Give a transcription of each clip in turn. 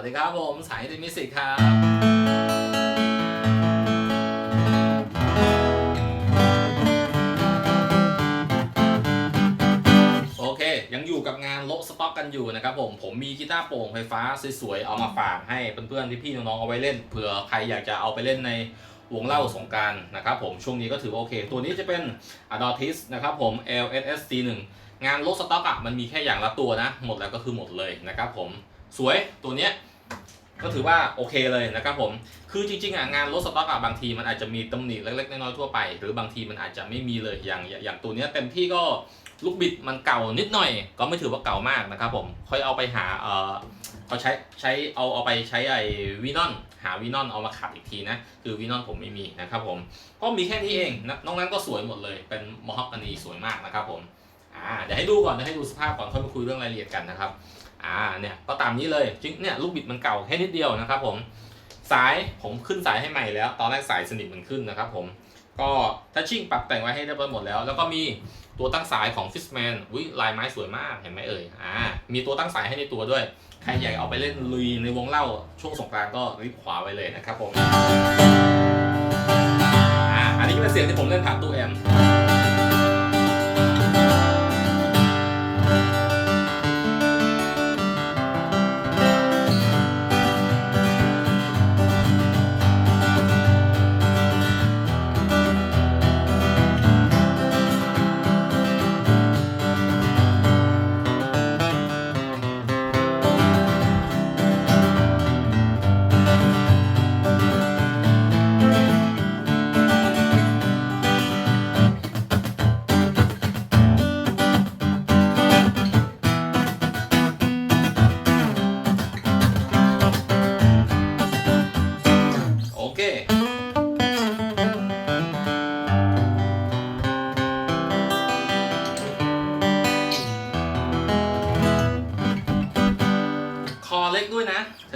วัสดีครับผม สายดิมิสิกครับ โอเค ยังอยู่กับงานโลสต็อกกันอยู่นะครับผม ผมมีกีตาร์โปร่งไฟฟ้าสวยๆ เอามาฝากให้เพื่อนๆที่พี่น้องๆ เอาไว้เล่น เผื่อใครอยากจะเอาไปเล่นในวงเล่าสงการนะครับผม ช่วงนี้ก็ถือว่าโอเค ตัวนี้จะเป็น a d o r t i s นะครับผม LSS C1 งานโลสต็อกอะมันมีแค่อย่างละตัวนะ หมดแล้วก็คือหมดเลยนะครับผม สวยตัวเนี้ยก็ถือว่าโอเคเลยนะครับผม คือจริงๆอะงานลดสต็อกอะบางทีมันอาจจะมีตำหนิเล็กๆน้อยๆทั่วไป หรือบางทีมันอาจจะไม่มีเลยอย่างอย่างตัวเนี้ยเต็มที่ก็ลูกบิดมันเก่านิดหน่อย ก็ไม่ถือว่าเก่ามากนะครับผม ค่อยเอาไปหาเออเขาใช้ใช้เอาเอาไปใช้ไอ้วีนอนหาวีนอนเอามาขัดอีกทีนะ คือวีนอนผมไม่มีนะครับผม ก็มีแค่นี้เองนะนอกนั้นก็สวยหมดเลยเป็นมอฮอกกานีสวยมากนะครับผมอ่าเดี๋ยวให้ดูก่อนเดี๋ยวให้ดูสภาพก่อนค่อยมาคุยเรื่องรายละเอียดกันนะครับ อ่าเนี่ยก็ตามนี้เลยจริงเนี่ยลูกบิดมันเก่าแค่นิดเดียวนะครับผมสายผมขึ้นสายให้ใหม่แล้ว ตอนแรกสายสนิทมันขึ้นนะครับผมก็ทัชชิ่งปรับแต่งไว้ให้เรียบร้อยหมดแล้ว แล้วก็มีตัวตั้งสายของ Fishman อุ้ยลายไม้สวยมากเห็นไหมเอ่ยอ่ามีตัวตั้งสายให้ในตัวด้วย ใครอยากเอาไปเล่นลุยในวงเล่าช่วงสงกรานก็รีบขวาไว้เลยนะครับผมอ่าอันนี้เป็นเสียงที่ผมเล่นผ่านตู้แอม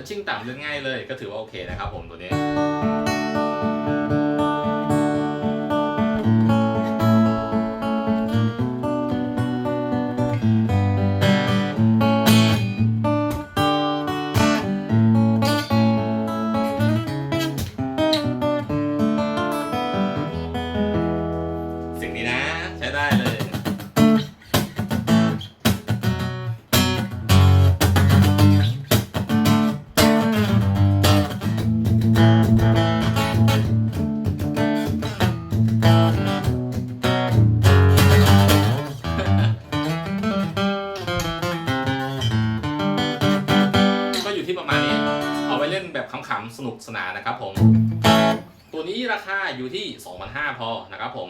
ชิ่งต่ำเล่อนง่ายเลย ก็ถือว่าโอเคนะครับผมตัวนี้ แบบขำๆสนุกสนานนะครับผม ตัวนี้ราคาอยู่ที่ 2,500 พอนะครับผม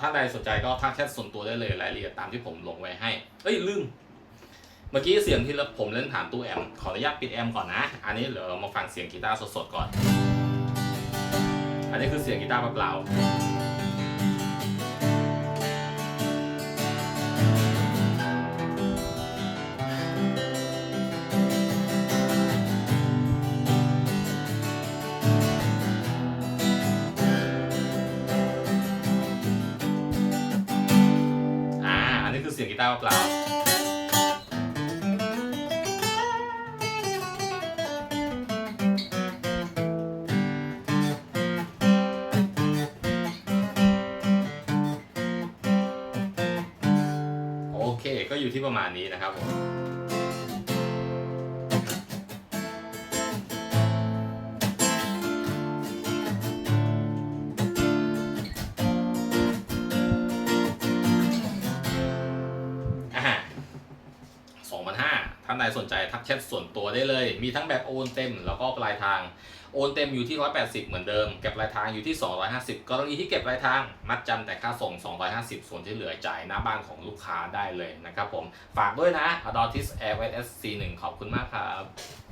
ถ้าใดสนใจก็ทักแชทส่วนตัวได้เลยรายละเอียดตามที่ผมลงไว้ให้ เอ้ยลืม เมื่อกี้เสียงที่ผมเล่นผ่านตู้แอม ขออนุญาตปิดแอมก่อนนะ อันนี้เดี๋ยวเรามาฟังเสียงกีตาร์สดๆก่อน อันนี้คือเสียงกีตาร์เปล่าๆ ตาร์เปล่าโอเค ก็อยู่ที่ประมาณนี้นะครับผม ท่านใดสนใจทักแชทส่วนตัวได้เลย มีทั้งแบบโอนเต็มแล้วก็ปลายทาง โอนเต็มอยู่ที่ 180 เหมือนเดิม เก็บปลายทางอยู่ที่ 250 กรณีที่เก็บปลายทาง มัดจำแต่ค่าส่ง 250 ส่วนที่เหลือจ่ายหน้าบ้านของลูกค้าได้เลยนะครับผม ฝากด้วยนะ Adotis Air S C1 ขอบคุณมากครับ